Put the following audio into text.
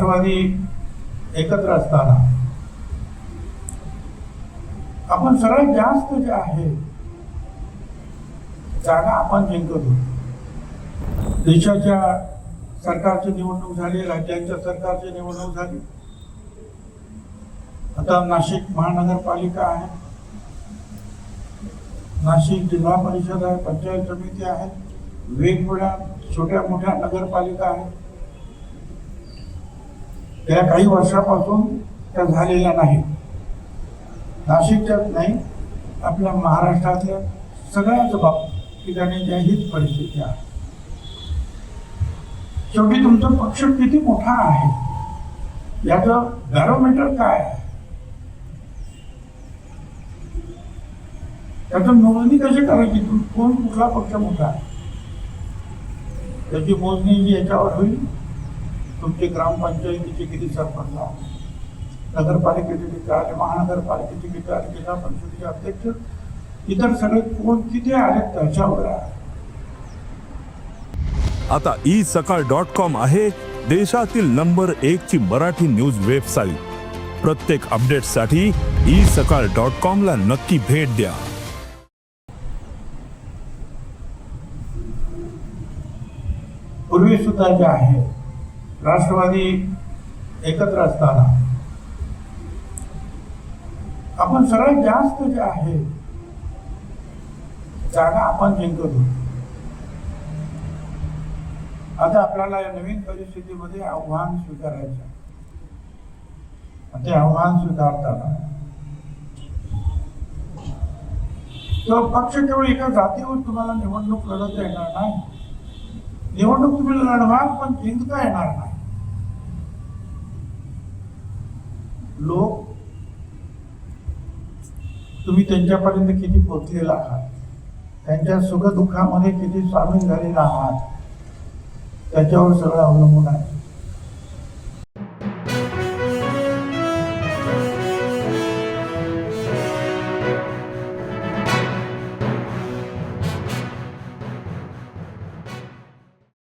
राष्ट्रवादी एकत्र असताना आपण सर्वात जास्त जे आहे जागा आपण जिंकत. होतो देशाच्या सरकारची निवडणूक झाली राज्यांच्या सरकारची निवडणूक झाली. आता नाशिक महानगरपालिका आहे. नाशिक जिल्हा परिषद आहे पंचायत समिती आहे. वेगवेगळ्या छोट्या मोठ्या नगरपालिका आहेत. त्या काही वर्षापासून त्या झालेल्या नाहीत. नाशिकच्याच नाही आपल्या महाराष्ट्रातल्या सगळ्याच बाब ठिकाणी त्या हीच परिस्थिती आहे. शेवटी तुमचा पक्ष किती मोठा आहे? याचं बॅरोमीटर काय आहे? त्याचं मोजणी कशी करायची? तुम- कोण कुठला पक्ष मोठा आहे? त्याची मोजणी जी याच्यावर होईल तुमची ग्रामपंचायतीची किती सरपंच नगरपालिकेचे किती आले महानगरपालिकेचे किती आले जिल्हा परिषदेचे अध्यक्ष? इतर सगळे कोण किती आले त्याच्यावर आहे. आता ई सकाळ डॉट कॉम आहे देशातील नंबर एक ची मराठी न्यूज वेबसाईट. प्रत्येक अपडेटसाठी ई सकाळ डॉट कॉम ला नक्की भेट द्या. पूर्वी सुद्धा जे आहे राष्ट्रवादी एकत्र असताना आपण सर्वात जास्त जे आहे जागा आपण जिंकत. होतो आता आपल्याला या नवीन परिस्थितीमध्ये आव्हान स्वीकारायचं ते आव्हान स्वीकारताना तो पक्ष केवळ एका जातीवर तुम्हाला निवडणूक लढवता येणार नाही. निवडणूक तुम्ही लढवाल पण जिंकता येणार नाही. लोक तुम्ही त्यांच्यापर्यंत किती पोचलेला आहात? त्यांच्या सुखदुःखामध्ये किती सामील झालेला आहात? त्याच्यावर सगळं अवलंबून आहे.